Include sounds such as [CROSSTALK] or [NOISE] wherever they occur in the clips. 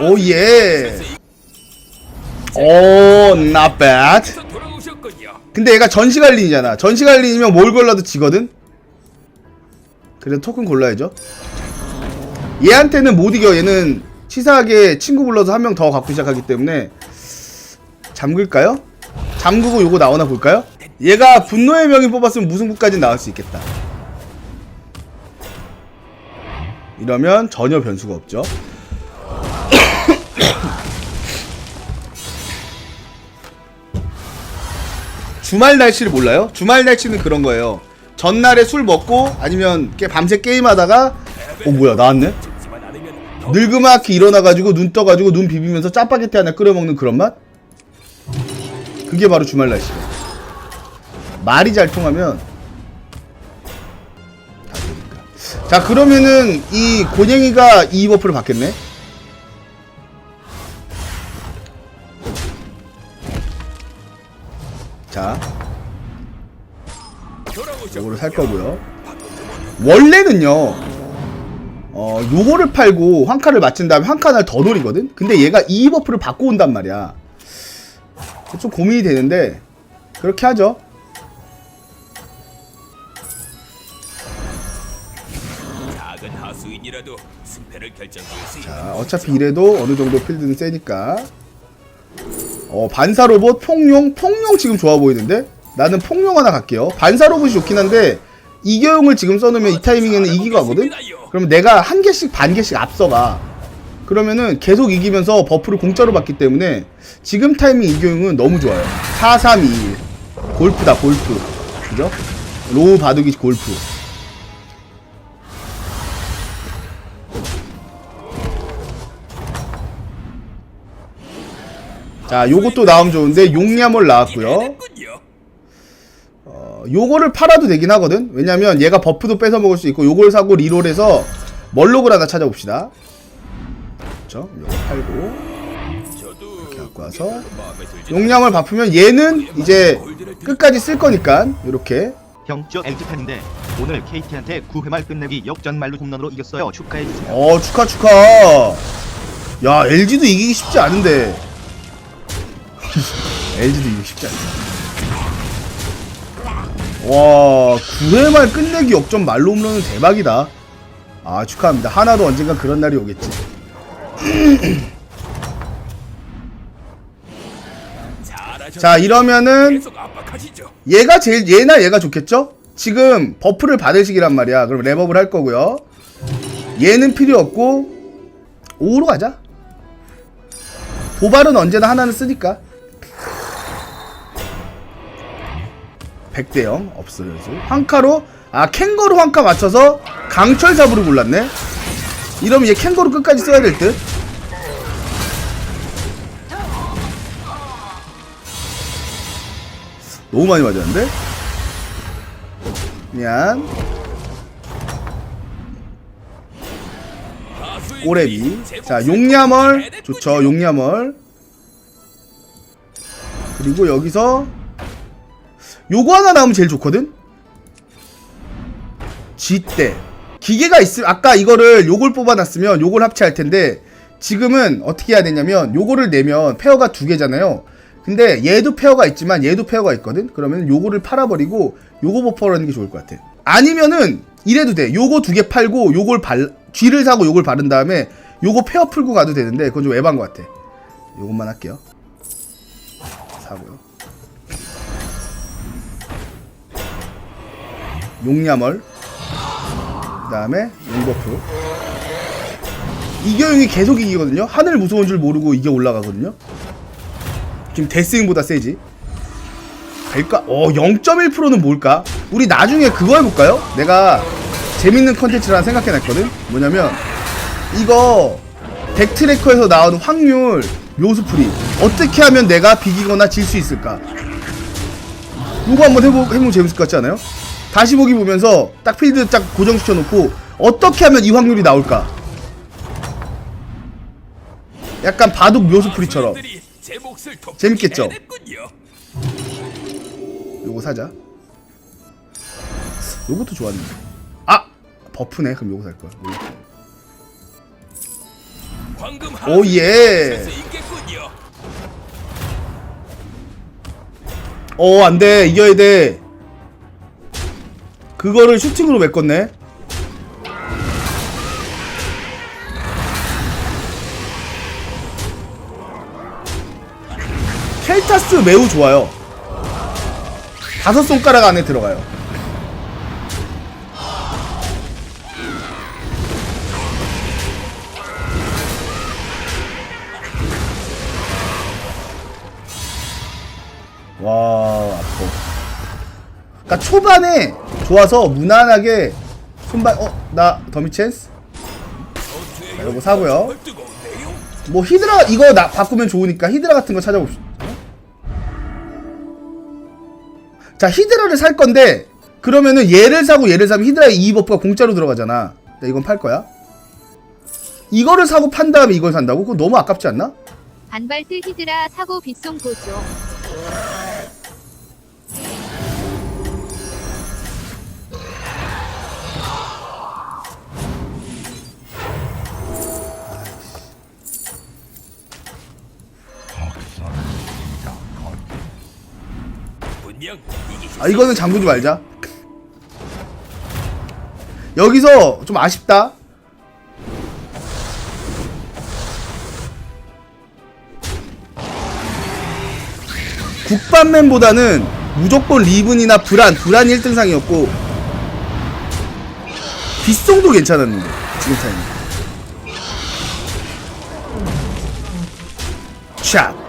오 예 오 not bad. 근데 얘가 전시갈린이잖아. 전시갈린이면 뭘 골라도 지거든? 그래서 토큰 골라야죠. 얘한테는 못 이겨. 얘는 치사하게 친구 불러서 한 명 더 갖고 시작하기 때문에 잠글까요? 잠그고 요거 나오나 볼까요? 얘가 분노의 명이 뽑았으면 무승부까지 나올 수 있겠다. 이러면 전혀 변수가 없죠 [COUGHS] 주말 날치를 몰라요? 주말 날치는 그런 거예요. 전날에 술 먹고 아니면 게- 밤새 게임하다가 어 뭐야 나왔네? 늙으맣게 일어나가지고 눈 떠가지고 눈 비비면서 짜파게티 하나 끓여 먹는 그런 맛? 그게 바로 주말 날치야. 말이 잘 통하면. 자 그러면은 이 고냥이가 이 버프를 받겠네. 자. 요거를 살 거고요. 원래는요, 어, 요거를 팔고 환카를 맞춘 다음에 한 칸을 더 노리거든? 근데 얘가 이 버프를 받고 온단 말이야. 좀 고민이 되는데, 그렇게 하죠. 자, 어차피 이래도 어느 정도 필드는 세니까. 어, 반사 로봇, 폭룡, 폭룡 지금 좋아 보이는데? 나는 폭룡 하나 갈게요. 반사 로봇이 좋긴 한데, 이겨용을 지금 써놓으면 이 타이밍에는 이기고 하거든? 그러면 내가 한 개씩 반 개씩 앞서가. 그러면은 계속 이기면서 버프를 공짜로 받기 때문에 지금 타이밍 이겨용은 너무 좋아요. 4, 3, 2, 1. 골프다, 골프. 그죠? 로우 바둑이 골프. 자, 요것도 나오면 좋은데 용야몰 나왔고요. 어, 요거를 팔아도 되긴 하거든. 왜냐면 얘가 버프도 뺏어 먹을 수 있고 요걸 사고 리롤해서 멀록을 하나 찾아봅시다. 그렇죠? 요거 팔고 저도 갖고 와서 용량을 바쁘면 얘는 이제 끝까지 쓸 거니까 이렇게 형저 LG팬인데 오늘 KT한테 9회 말 끝내기 역전 말로 홈런으로 이겼어요. 축하해 주세요. 어 축하 축하. 야 LG도 이기기 쉽지 않은데. [LAUGHS] LG도 이기기 쉽지 않네. 와 9회 말 끝내기 역전 말로 홈런은 대박이다. 아 축하합니다. 하나도 언젠가 그런 날이 오겠지. [CLEARS THROAT] 자 이러면은. 얘가 제일 얘나 얘가 좋겠죠? 지금 버프를 받을 시기란 말이야. 그럼 랩업을 할 거고요. 얘는 필요 없고 5로 가자. 도발은 언제나 하나는 쓰니까. 100대 0 없어요. 황카로 아 캥거루 황카 맞춰서 강철 잡으로 골랐네. 이러면 얘 캥거루 끝까지 써야 될 듯. 너무 많이 맞았는데? 미안. 꼬레비. 제 자, 용야멀. 좋죠, 용야멀. 그리고 여기서 요거 하나 나오면 제일 좋거든? 쥐대. 기계가 있으면 아까 이거를 요걸 뽑아놨으면 요걸 합체할 텐데 지금은 어떻게 해야 되냐면 요거를 내면 페어가 두 개잖아요. 근데 얘도 페어가 있지만 얘도 페어가 있거든. 그러면 요거를 팔아버리고 요거 버퍼라는 게 좋을 것 같아. 아니면은 이래도 돼. 요거 두 개 팔고 요걸 발 쥐를 사고 요걸 바른 다음에 요거 페어 풀고 가도 되는데 그건 좀 에반 것 같아. 요것만 할게요. 사고요. 용야멀. 그 다음에 용버프. 이겨용이 계속 이기거든요. 하늘 무서운 줄 모르고 이겨 올라가거든요. 지금 데스윙보다 세지. 될까? 어, 0.1%는 뭘까? 우리 나중에 그거 해볼까요? 내가 재밌는 컨텐츠를 하나 생각해냈거든? 뭐냐면, 이거, 덱트래커에서 나오는 확률 묘수풀이. 어떻게 하면 내가 비기거나 질 수 있을까? 이거 한번 해보, 해보면 재밌을 것 같지 않아요? 다시 보기 보면서 딱 필드 딱 고정시켜 놓고 어떻게 하면 이 확률이 나올까? 약간 바둑 묘수 풀이처럼 몫을 돕게 재밌겠죠? 요거 사자. 요것도 좋았는데. 아! 버프네. 그럼 요거 살 거야. 요거. 황금 오, 예. 할수 있겠군요. 어 안돼 이겨야 돼 그거를 슈팅으로 메꿨네. 켈타스 매우 좋아요. 다섯 손가락 안에 들어가요. 와 아파 그니까 초반에 좋아서 무난하게 손발 어 나 더미 찬스 자, 요거 사고요. 정말 뜨거운데요? 뭐 히드라 이거 나 바꾸면 좋으니까 히드라 같은 거 찾아봅시다 자 히드라를 살 건데 그러면은 얘를 사고 얘를 사면 히드라의 이 버프가 공짜로 들어가잖아 나 이건 팔 거야 이거를 사고 판 다음에 이걸 산다고? 그거 너무 아깝지 않나? 반발트 히드라 사고 빗송 보조. 아 이거는 잠그지 말자. [LAUGHS] 여기서 좀 아쉽다. 국밥맨보다는 무조건 리븐이나 불안 불안 1등상이었고 빗송도 괜찮았는데 지금 타이밍. 샷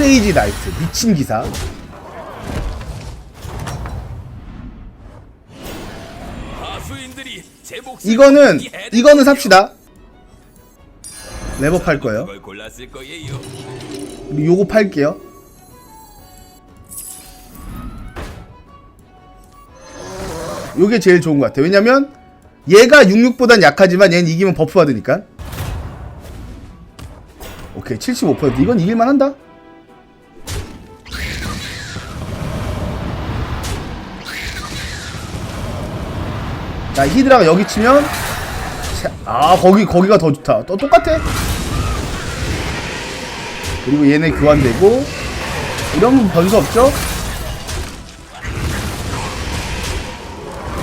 크레이지 나이트. 미친 기사. 이거는 이거는. 삽시다. 레버 팔 거예요. 요거 팔게요. 요게 제일 좋은 것 같아요. 왜냐면 얘가 66보단 약하지만 얘는 이기면 버프 받으니까. 오케이 75% 이건 이길만 한다 자 히드라가 여기 치면 자, 아 거기 거기가 더 좋다. 또 똑같아. 그리고 얘네 교환되고. 이러면 변수 없죠?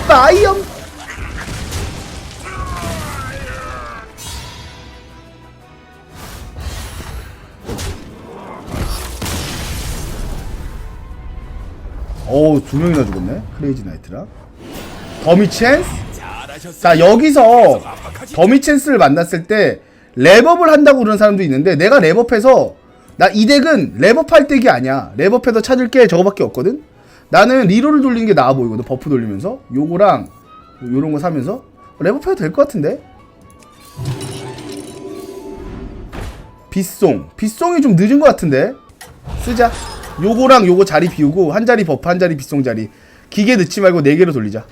빠이엄 어우 두 명이나 죽었네. 크레이지 나이트랑 더미 잘하셨어요. 자 여기서. 더미 찬스를 만났을 때 랩업을 한다고 그러는 사람도 있는데 내가 랩업해서 나 이 덱은 랩업할 덱이 아니야. 랩업해서 찾을 게. 저거밖에 없거든? 나는 리로를 돌리는 게 나아 보이거든 버프 돌리면서. 요거랑 요런 거 사면서. 랩업해도 될 것 같은데? 빗송. 빗송이 좀 늦은 것 같은데? 쓰자. 요거랑 요거 자리 비우고 한 자리 버프 한 자리 빗송 자리. 기계 넣지 말고 4개로 돌리자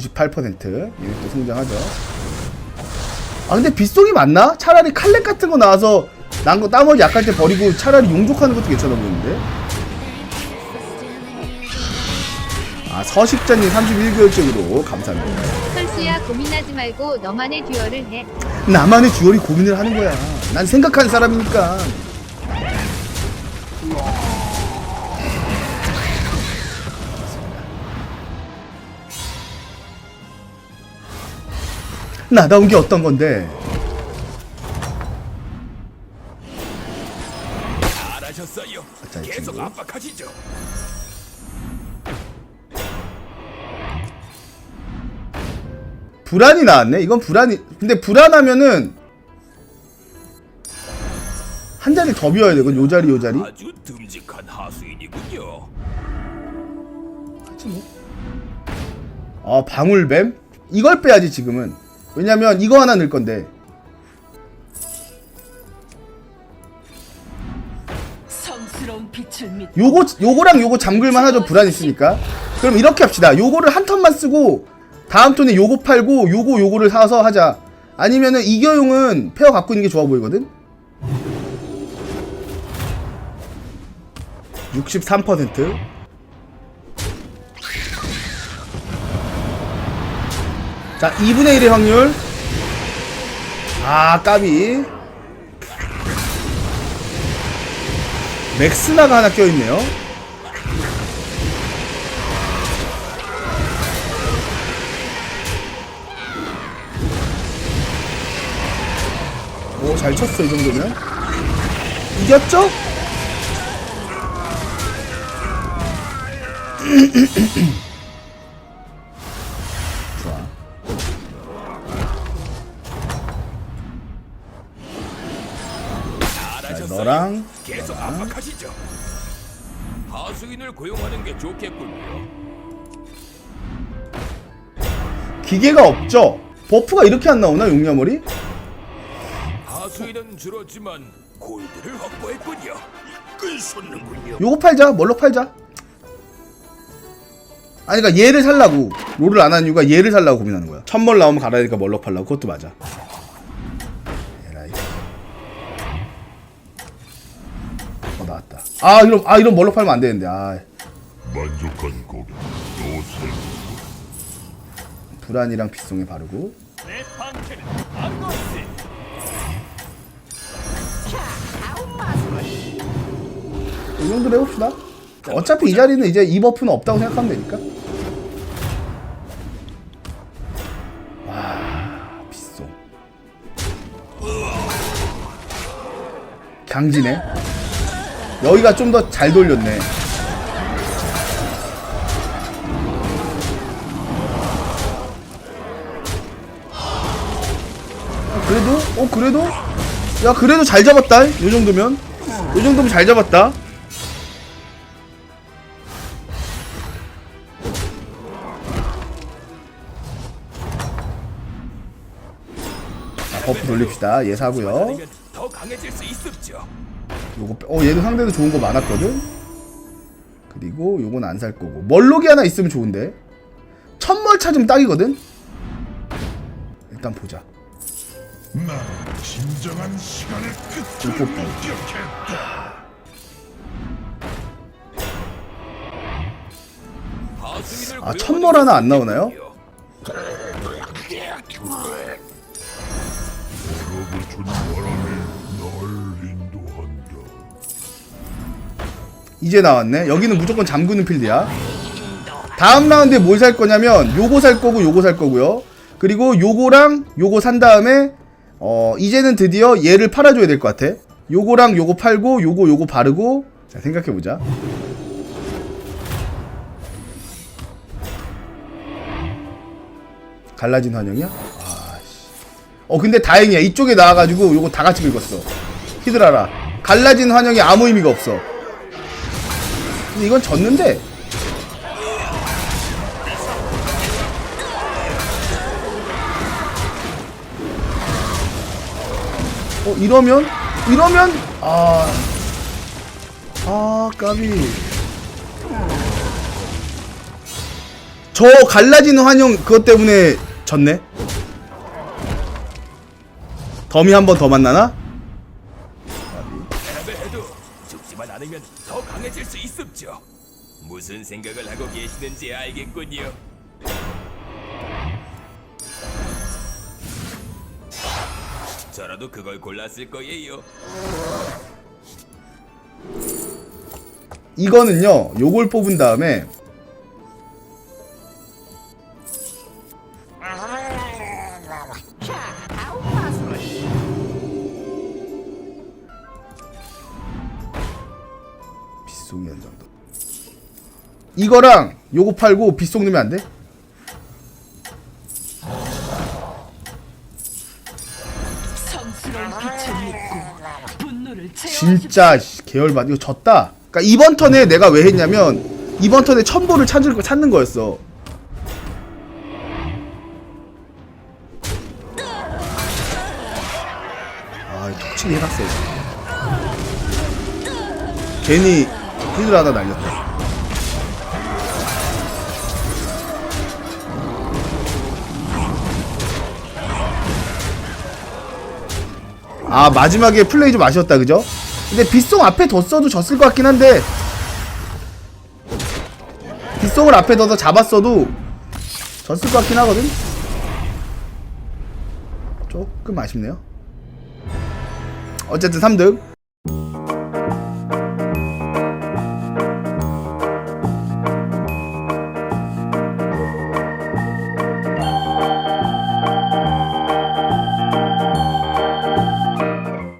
98% 이것도 성장하죠. 아 근데 빗속이 맞나? 차라리 칼렉 같은 거 나와서 난거 따먹이 약할 때 버리고 차라리 용족하는 것도 괜찮아 보이는데. 아 서식자님 31개월째로 감사합니다. 설수야 고민하지 말고 너만의 듀얼을 해. 나만의 듀얼이 고민을 하는 거야. 난 생각하는 사람이니까. 나다운 게 어떤 건데? 잘하셨어요. 자, 이 계속 친구. 압박하시죠. 불안이 나왔네. 이건 불안이. 근데 불안하면은 한 자리 더 비워야 되건 요 자리 요 자리. 아주 듬직한 하수인이군요. 하지 뭐. 아 방울뱀? 이걸 빼야지 지금은. 왜냐면 이거 하나 넣을 건데. 요거 요거랑 요거 잠글만 하죠 불안 있으니까. 그럼 이렇게 합시다. 요거를 한 턴만 쓰고 다음 턴에 요거 팔고 요거 요거를 사서 하자. 아니면은 이겨용은 페어 갖고 있는 게 좋아 보이거든. 63% 자 2분의 1의 확률. 아 까비. 맥스나가 하나 껴있네요. 오 잘 쳤어 이 정도면. 이겼죠? [CLEARS THROAT] 너랑 계속 압박하시죠. 하수인을 고용하는 게 좋겠군요. 기계가 없죠? 버프가 이렇게 안 나오나 용야머리? 하수인은 줄었지만 골드를 확보했군요. 끈솟는군요. 요거 팔자 멀럭 팔자 아니 그니까 얘를 살라고 롤을 안 하는 이유가 얘를 살라고 고민하는 거야 천벌 나오면 갈아야 되니까 멀럭 팔라고 그것도 맞아 에라이 어 나왔다 아 이런 아 이런 멀럭 팔면 안 되는데 아. 만족한 고객 노세 불안이랑 빗송에 바르고. 내 방패는 안거스. 이 정도로 해봅시다. 어차피 이 자리는 이제 이 버프는 없다고 생각하면 되니까. 와 빗송 강지네 여기가 좀 더 잘 돌렸네. 어, 그래도? 어 그래도? 야 그래도 잘 잡았다. 요 정도면? 요 정도면 잘 잡았다. 자, 버프 돌립시다. 얘 사고요. 아니면 더 강해질 수 있습죠. 요 거 빼- 어 얘도 상대도 좋은 거 많았거든? 그리고 요건 안 살 거고. 멀록이 하나 있으면 좋은데. 천멀 찾으면 딱이거든? 일단 보자. 나 진정한 시간의 끝을. 목격했다 하수인을 아, 게 하나 안 나오나요? 이제 나왔네. 여기는 무조건 잠그는 필드야. 다음 라운드에 뭘 살 거냐면 요거 살 거고 요거 살 거고요. 그리고 요거랑 요거 산 다음에 어 이제는 드디어 얘를 팔아줘야 될 것 같아. 요거랑 요거 팔고 요거 요거 바르고. 자 생각해보자. 갈라진 환영이야? 아씨. 어 근데 다행이야. 이쪽에 나와가지고 요거 다 같이 긁었어. 히드라라. 갈라진 환영이 아무 의미가 없어 근데 이건 졌는데 어 이러면 이러면 아 아, 까비. 저 갈라지는 환영 그것 때문에 졌네. 덤이 한 번 더 만나나? 무슨 생각을 하고 계시는지 알겠군요. 저라도 그걸 골랐을 거예요. 이거는요, 요걸 뽑은 다음에 이거랑 요거 팔고 빗송 넣으면 안 돼? 진짜 씨, 계열받 이거 졌다. 그러니까 이번 턴에 내가 왜 했냐면 이번 턴에 천보를 찾을 거 찾는 거였어. 아, 톡치기 해놨어. 괜히 히드라 하나 날렸다. 아 마지막에 플레이 좀 아쉬웠다 그죠? 근데 빗속 앞에 뒀어도 졌을 것 같긴 한데 빗속을 앞에 둬서 잡았어도 졌을 것 같긴 하거든? 조금 아쉽네요 어쨌든 3등